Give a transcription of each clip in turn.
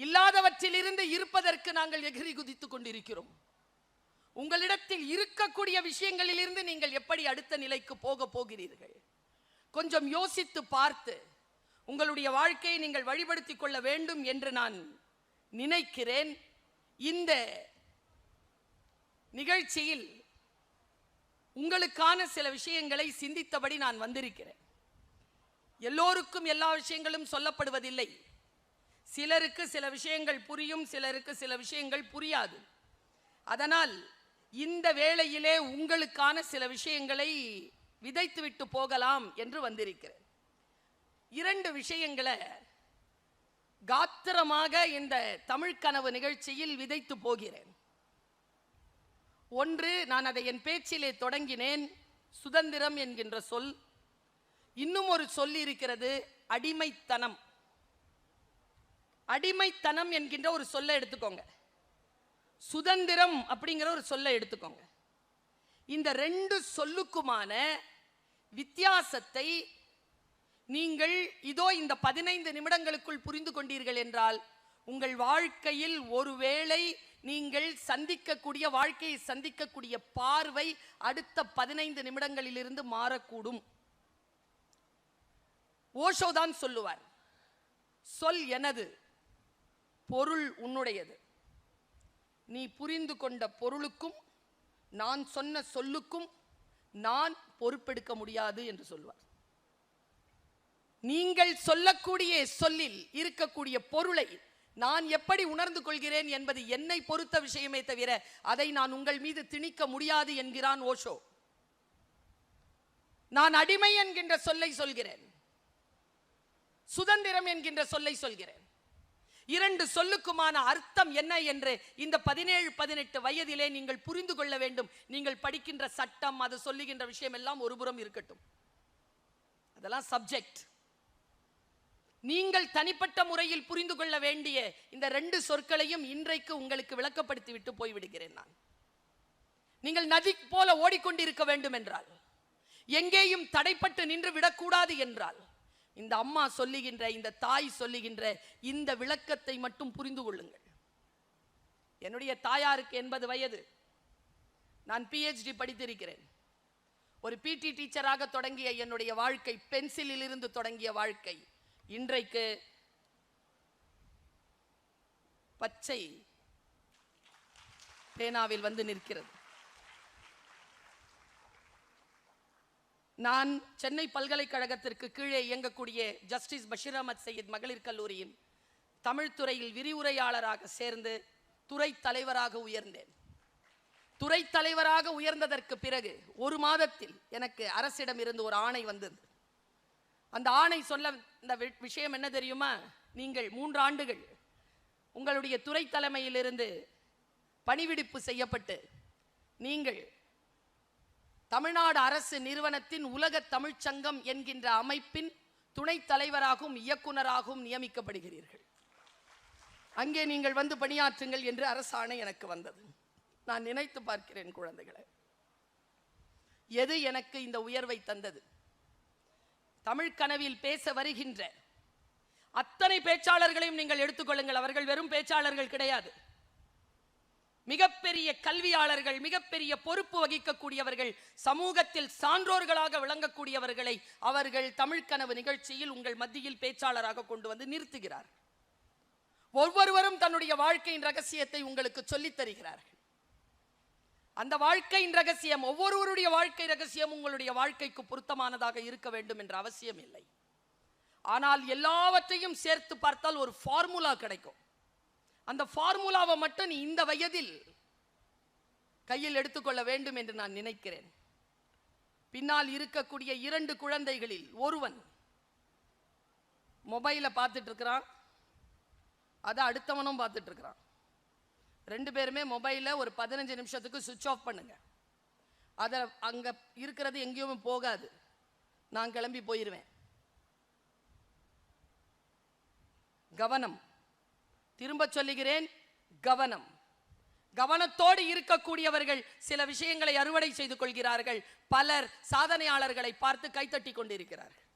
இல்லாதவற்றிலிருந்து இருப்பதற்கு நாங்கள் எகிரி குதித்துக் கொண்டிருக்கிறோம். உங்களிடத்தில் இருக்கக்கூடிய விஷயங்களிலிருந்து நீங்கள் எப்படி அடுத்த நிலைக்கு போக போகிறீர்கள்? கொஞ்சம் யோசித்து பார்த்து உங்களுடைய வாழ்க்கையை நீங்கள் வழிபடுத்திக் கொள்ள வேண்டும் என்று நான் நினைக்கிறேன். இந்த நிகழ்ச்சியில் உங்களுக்கான சில விஷயங்களை சிந்தித்தபடி நான் வந்திருக்கிறேன். எல்லோருக்கும் எல்லா விஷயங்களும் சொல்லப்படுவதில்லை. சிலருக்கு சில விஷயங்கள் புரியும் சிலருக்கு சில விஷயங்கள் புரியாது. அதனால் இந்த வேளையிலே உங்களுக்கான சில விஷயங்களை விதைத்துவிட்டு போகலாம் என்று வந்திருக்கிறேன். இரண்டு விஷயங்களை காத்திரமாக இந்த தமிழ் கனவு நிகழ்ச்சியில் விதைத்து போகிறேன். ஒன்று நான் அதை என் பேச்சிலே தொடங்கினேன் சுதந்திரம் என்கின்ற சொல். இன்னும் ஒரு சொல் இருக்கிறது அடிமைத்தனம். அடிமைத்தனம் என்கின்ற ஒரு சொல்லை எடுத்துக்கோங்க. சுதந்திரம் அப்படிங்கிற ஒரு சொல்லை எடுத்துக்கோங்க. இந்த ரெண்டு சொல்லுக்குமான வித்தியாசத்தை நீங்கள் இதோ இந்த பதினைந்து நிமிடங்களுக்குள் புரிந்து கொண்டீர்கள் என்றால் உங்கள் வாழ்க்கையில் ஒருவேளை நீங்கள் சந்திக்கக்கூடிய வாழ்க்கையை சந்திக்கக்கூடிய பார்வை அடுத்த பதினைந்து நிமிடங்களிலிருந்து மாறக்கூடும். ஓஷோ தான் சொல்லுவார் சொல் எனது. பொருள் உன்னுடையது. நீ புரிந்து கொண்ட பொருளுக்கும் நான் சொன்ன சொல்லுக்கும் நான் பொறுப்பெடுக்க முடியாது என்று சொல்வார். நீங்கள் சொல்லக்கூடிய சொல்லில் இருக்கக்கூடிய பொருளை நான் எப்படி உணர்ந்து கொள்கிறேன் என்பது என்னை பொறுத்த விஷயமே தவிர அதை நான் உங்கள் மீது திணிக்க முடியாது என்கிறான் ஓஷோ. நான் அடிமை என்கின்ற சொல்லை சொல்கிறேன். சுதந்திரம் என்கின்ற சொல்லை சொல்கிறேன். இரண்டு சொல்லுக்குமான அர்த்தம் என்ன என்று இந்த பதினேழு பதினெட்டு வயதிலே நீங்கள் புரிந்து கொள்ள வேண்டும். நீங்கள் படிக்கின்ற சட்டம் அது சொல்லுகின்ற விஷயம் எல்லாம் ஒருபுறம் இருக்கட்டும். அதெல்லாம் சப்ஜெக்ட் நீங்கள் தனிப்பட்ட முறையில் புரிந்து கொள்ள வேண்டிய இந்த ரெண்டு சொற்களையும் இன்றைக்கு உங்களுக்கு விளக்கப்படுத்தி விட்டு போய்விடுகிறேன் நான். நீங்கள் நதி போல ஓடிக்கொண்டிருக்க வேண்டும் என்றால் எங்கேயும் தடைப்பட்டு நின்று விடக்கூடாது என்றால் இந்த அம்மா சொல்லுகின்ற இந்த தாய் சொல்லுகின்ற இந்த விளக்கத்தை மட்டும் புரிந்து கொள்ளுங்கள். என்னுடைய தாயாருக்கு எண்பது வயது. நான் பிஹெச்டி படித்திருக்கிறேன். ஒரு பிடி டீச்சராக தொடங்கிய என்னுடைய வாழ்க்கை பென்சிலில் இருந்து தொடங்கிய வாழ்க்கை. இன்றைக்கு பச்சை பேனாவில் வந்து நிற்கிறது. நான் சென்னை பல்கலைக்கழகத்திற்கு கீழே இயங்கக்கூடிய ஜஸ்டிஸ் பஷீர் அஹமத் சையத் மகளிர் கல்லூரியின் தமிழ்துறையில் விரிவுரையாளராக சேர்ந்து துறை தலைவராக உயர்ந்தேன். துறை தலைவராக உயர்ந்ததற்கு பிறகு ஒரு மாதத்தில் எனக்கு அரசிடம் இருந்து ஒரு ஆணை வந்தது. அந்த ஆணை சொல்ல இந்த விஷயம் என்ன தெரியுமா? நீங்கள் மூன்று ஆண்டுகள் உங்களுடைய துறை தலைமையிலிருந்து பணிவிடுப்பு செய்யப்பட்டு நீங்கள் தமிழ்நாடு அரசு நிறுவனத்தின் உலக தமிழ்ச்சங்கம் என்கின்ற அமைப்பின் துணைத் தலைவராகவும் இயக்குனராகவும் நியமிக்கப்படுகிறீர்கள். அங்கே நீங்கள் வந்து பணியாற்றுங்கள் என்று அரசாணை எனக்கு வந்தது. நான் நினைத்து பார்க்கிறேன் குழந்தைகளை. எது எனக்கு இந்த உயர்வை தந்தது? தமிழ் கனவில் பேச வருகின்ற அத்தனை பேச்சாளர்களையும் நீங்கள் எடுத்துக்கொள்ளுங்கள் அவர்கள் வெறும் பேச்சாளர்கள் கிடையாது. மிகப்பெரிய கல்வியாளர்கள் மிகப்பெரிய பொறுப்பு வகிக்கக்கூடியவர்கள் சமூகத்தில் சான்றோர்களாக விளங்கக்கூடியவர்களை அவர்கள் தமிழ்கனவு நிகழ்ச்சியில் உங்கள் மத்தியில் பேச்சாளராக கொண்டு வந்து நிறுத்துகிறார். ஒவ்வொருவரும் தன்னுடைய வாழ்க்கையின் ரகசியத்தை உங்களுக்கு சொல்லித் தருகிறார்கள். அந்த வாழ்க்கையின் ரகசியம் ஒவ்வொருவருடைய வாழ்க்கை ரகசியம் உங்களுடைய வாழ்க்கைக்கு பொருத்தமானதாக இருக்க வேண்டும் என்ற அவசியம் இல்லை ஆனால் எல்லாவற்றையும் சேர்த்து பார்த்தால் ஒரு ஃபார்முலா கிடைக்கும். அந்த ஃபார்முலாவை மட்டும் நீ இந்த வயதில் கையில் எடுத்துக்கொள்ள வேண்டும் என்று நான் நினைக்கிறேன். பின்னால் இருக்கக்கூடிய இரண்டு குழந்தைகளில் ஒருவன் மொபைலை பார்த்துட்டு இருக்கிறான் அதை அடுத்தவனும் பார்த்துட்டு இருக்கிறான் ரெண்டு பேருமே மொபைலை ஒரு பதினஞ்சு நிமிஷத்துக்கு சுவிட்ச் ஆஃப் பண்ணுங்க. அதை அங்கே இருக்கிறது எங்கேயுமே போகாது. நான் கிளம்பி போயிடுவேன் கவனம். திரும்ப சொல்லுகிறேன் கவனம். கவனத்தோடு இருக்கக்கூடியவர்கள் சில விஷயங்களை அறுவடை செய்து கொள்கிறார்கள். பலர் சாதனையாளர்களை பார்த்து கைத்தட்டி கொண்டிருக்கிறார்கள்.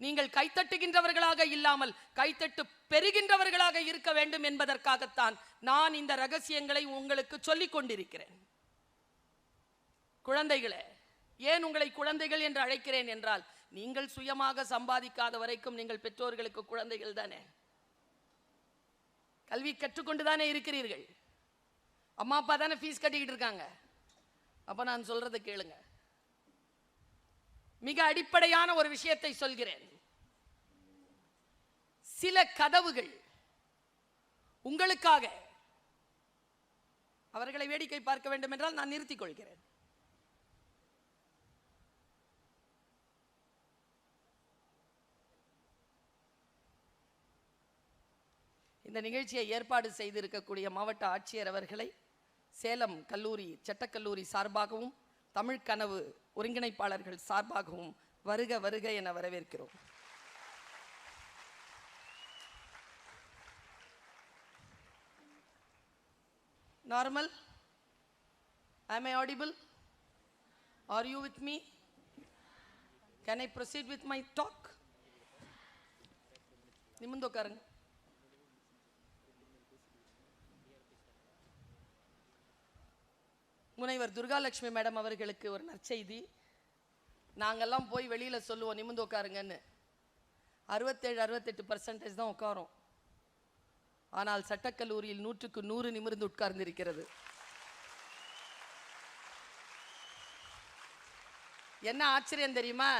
நீங்கள் கைத்தட்டுகின்றவர்களாக இல்லாமல் கைத்தட்டு பெறுகின்றவர்களாக இருக்க வேண்டும் என்பதற்காகத்தான் நான் இந்த ரகசியங்களை உங்களுக்கு சொல்லிக் கொண்டிருக்கிறேன். குழந்தைகளே ஏன் உங்களை குழந்தைகள் என்று அழைக்கிறேன் என்றால் நீங்கள் சுயமாக சம்பாதிக்காத வரைக்கும் நீங்கள் பெற்றோர்களுக்கு குழந்தைகள் தானே? கல்வி கற்றுக்கொண்டு தானே இருக்கிறீர்கள். அம்மா அப்பா தானே ஃபீஸ் கட்டிக்கிட்டு இருக்காங்க. அப்போ நான் சொல்றதை கேளுங்க. மிக அடிப்படையான ஒரு விஷயத்தை சொல்கிறேன். சில கதவுகள் உங்களுக்காக. அவர்களை வேடிக்கை பார்க்க வேண்டும் என்றால் நான் நிறுத்திக் கொள்கிறேன். இந்த நிகழ்ச்சியை ஏற்பாடு செய்திருக்கக்கூடிய மாவட்ட ஆட்சியர் அவர்களை சேலம் கல்லூரி சட்டக்கல்லூரி சார்பாகவும் தமிழ் கனவு ஒருங்கிணைப்பாளர்கள் சார்பாகவும் வருக வருக என வரவேற்கிறோம். Normal am i audible? Are you with me? Can i proceed with my talk? நிமிர்ந்து உட்காருங்க. முனைவர் துர்காலட்சுமி மேடம் அவர்களுக்கு ஒரு நற்செய்தி. நாங்கெல்லாம் போய் வெளியில சொல்லுவோம் நிமிர்ந்து உட்காருங்கன்னு. அறுபத்தேழு அறுபத்தெட்டு பர்சன்டேஜ் தான் உட்காரோம். ஆனால் சட்டக்கல்லூரியில் நூற்றுக்கு நூறு நிமிர்ந்து உட்கார்ந்திருக்கிறது. என்ன ஆச்சரியம் தெரியுமா?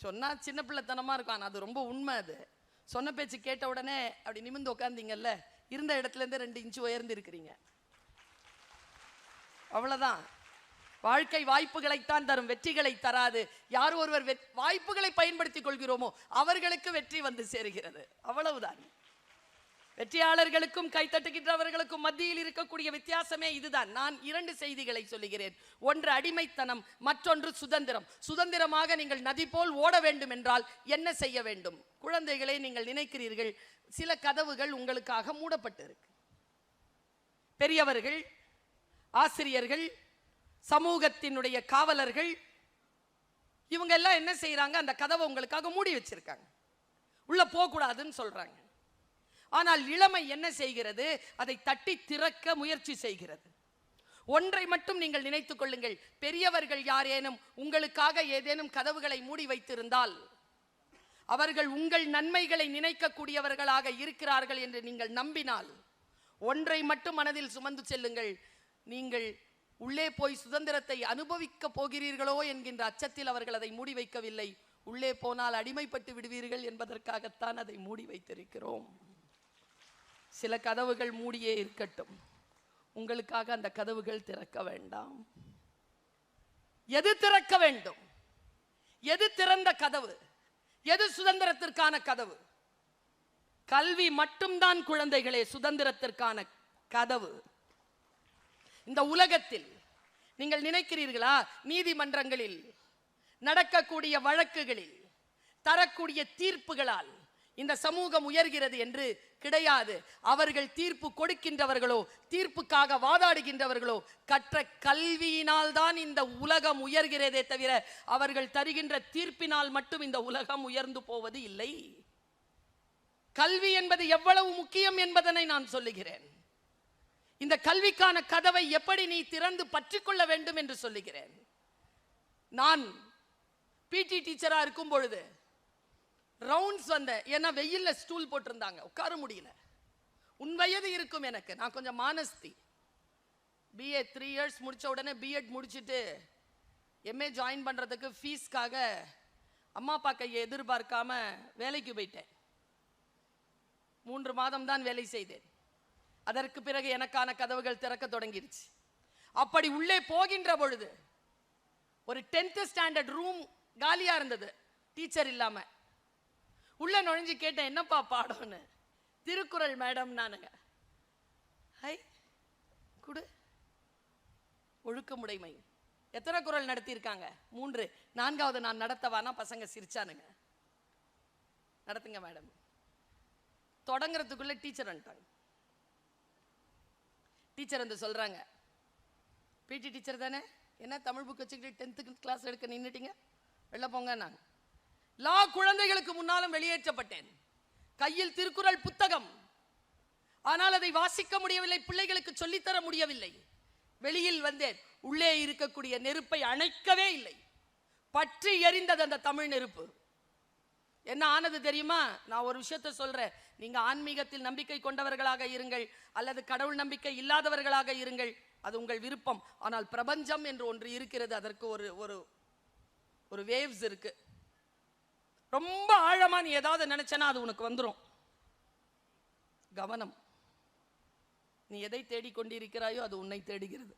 சொன்னா சின்ன பிள்ளைத்தனமா இருக்கும். ஆனா அது ரொம்ப உண்மை அது. சொன்ன பேச்சு கேட்ட உடனே அப்படி நிமிர்ந்து உட்காந்திங்கல்ல இருந்த இடத்துலேருந்து ரெண்டு இன்ச்சு உயர்ந்து இருக்கிறீங்க அவ்வளவுதான். வாழ்க்கை வாய்ப்புகளைத்தான் தரும் வெற்றிகளை தராது. யார் ஒருவர் வாய்ப்புகளை பயன்படுத்திக் கொள்கிறோமோ அவர்களுக்கு வெற்றி வந்து சேருகிறது. அவ்வளவுதான். வெற்றியாளர்களுக்கும் கைத்தட்டுகின்றவர்களுக்கும் மத்தியில் இருக்கக்கூடிய வித்தியாசமே இதுதான். நான் இரண்டு செய்திகளை சொல்லுகிறேன். ஒன்று அடிமைத்தனம் மற்றொன்று சுதந்திரம். சுதந்திரமாக நீங்கள் நதி போல் ஓட வேண்டும் என்றால் என்ன செய்ய வேண்டும்? குழந்தைகளை நீங்கள் நினைக்கிறீர்கள். சில கதவுகள் உங்களுக்காக மூடப்பட்டிருக்கு. பெரியவர்கள் ஆசிரியர்கள் சமூகத்தினுடைய காவலர்கள் இவங்க எல்லாம் என்ன செய்கிறாங்க அந்த கதவை உங்களுக்காக மூடி வச்சிருக்காங்க. உள்ள போகக்கூடாதுன்னு சொல்கிறாங்க சொல்றாங்க. ஆனால் இளமை என்ன செய்கிறது? அதை தட்டி திறக்க முயற்சி செய்கிறது. ஒன்றை மட்டும் நீங்கள் நினைத்துக் கொள்ளுங்கள். பெரியவர்கள் யாரேனும் உங்களுக்காக ஏதேனும் கதவுகளை மூடி வைத்திருந்தால் அவர்கள் உங்கள் நன்மைகளை நினைக்கக்கூடியவர்களாக இருக்கிறார்கள் என்று நீங்கள் நம்பினால் ஒன்றை மட்டும் மனதில் சுமந்து செல்லுங்கள். நீங்கள் உள்ளே போய் சுதந்திரத்தை அனுபவிக்கப் போகிறீர்களோ என்கின்ற அச்சத்தில் அவர்கள் அதை மூடி வைக்கவில்லை. உள்ளே போனால் அடிமைப்பட்டு விடுவீர்கள் என்பதற்காகத்தான் அதை மூடி வைத்திருக்கிறோம். சில கதவுகள் மூடியே இருக்கட்டும். உங்களுக்காக அந்த கதவுகள் திறக்க வேண்டாம். எது திறக்க வேண்டும்? எது திறந்த கதவு? எது சுதந்திரத்திற்கான கதவு? கல்வி மட்டும்தான் குழந்தைகளே சுதந்திரத்திற்கான கதவு. இந்த உலகத்தில் நீங்கள் நினைக்கிறீர்களா? நீதிமன்றங்களில் நடக்கக்கூடிய வழக்குகளில் தரக்கூடிய தீர்ப்புகளால் இந்த சமூகம் உயர்கிறது என்று கிடையாது. அவர்கள் தீர்ப்பு கொடுக்கின்றவர்களோ தீர்ப்புக்காக வாதாடுகின்றவர்களோ கற்ற கல்வியினால் தான் இந்த உலகம் உயர்கிறதே தவிர அவர்கள் தருகின்ற தீர்ப்பினால் மட்டும் இந்த உலகம் உயர்ந்து போவது இல்லை. கல்வி என்பது எவ்வளவு முக்கியம் என்பதனை நான் சொல்லுகிறேன். இந்த கல்விக்கான கதவை எப்படி நீ திறந்து பற்றிக்கொள்ள வேண்டும் என்று சொல்லுகிறேன். நான் பிடி டீச்சரா இருக்கும் பொழுது ரவுண்ட்ஸ் வந்தேன் ஏன்னா வெயில்ல ஸ்டூல் போட்டிருந்தாங்க உட்கார முடியல. உன் வயது இருக்கும் எனக்கு நான் கொஞ்சம் மானஸ்தி. பிஏ த்ரீ இயர்ஸ் முடிச்ச உடனே பிஎட் முடிச்சிட்டு எம்ஏ ஜாயின் பண்றதுக்கு ஃபீஸ்க்காக அம்மா அப்பா கையை எதிர்பார்க்காம வேலைக்கு போயிட்டேன். மூன்று மாதம் தான் வேலை செய்தேன். அதற்கு பிறகு எனக்கான கதவுகள் திறக்க தொடங்கிருச்சு. அப்படி உள்ளே போகின்ற பொழுது ஒரு டென்த்து ஸ்டாண்டர்ட் ரூம் காலியாக இருந்தது டீச்சர் இல்லாமல் உள்ள நுழைஞ்சு கேட்டேன் என்னப்பா பாடம்னு? திருக்குறள் மேடம் நானுங்க. ஹை குடு. ஒழுக்கமுடைமை. எத்தனை குறள் நடத்தியிருக்காங்க? மூன்று. நான்காவது நான் நடத்தவானா? பசங்க சிரிச்சானுங்க. நடத்துங்க மேடம். தொடங்குறதுக்குள்ளே டீச்சர் வந்துட்டாங்க. டீச்சர் வந்து சொல்றாங்க. பிடி டீச்சர் தானே? என்ன தமிழ் புக் வச்சுக்கிட்டு டென்த்து கிளாஸ் எடுக்க நின்றுட்டீங்க வெளில போங்க நான் லா குழந்தைகளுக்கு முன்னாலும் வெளியேற்றப்பட்டேன். கையில் திருக்குறள் புத்தகம். ஆனால் அதை வாசிக்க முடியவில்லை பிள்ளைகளுக்கு சொல்லித்தர முடியவில்லை. வெளியில் வந்தேன். உள்ளே இருக்கக்கூடிய நெருப்பை அணைக்கவே இல்லை. பற்றி எரிந்தது அந்த தமிழ் நெருப்பு. என்ன ஆனது தெரியுமா? நான் ஒரு விஷயத்த சொல்றேன். நீங்க ஆன்மீகத்தில் நம்பிக்கை கொண்டவர்களாக இருங்கள் அல்லது கடவுள் நம்பிக்கை இல்லாதவர்களாக இருங்கள் அது உங்கள் விருப்பம். ஆனால் பிரபஞ்சம் என்று ஒன்று இருக்கிறது அதற்கு ஒரு ஒரு ஒரு வேவ்ஸ் இருக்கு. ரொம்ப ஆழமா நீ ஏதாவது நினைச்சனா அது உனக்கு வந்துரும். கவனம். நீ எதை தேடிக்கொண்டிருக்கிறாயோ அது உன்னை தேடுகிறது.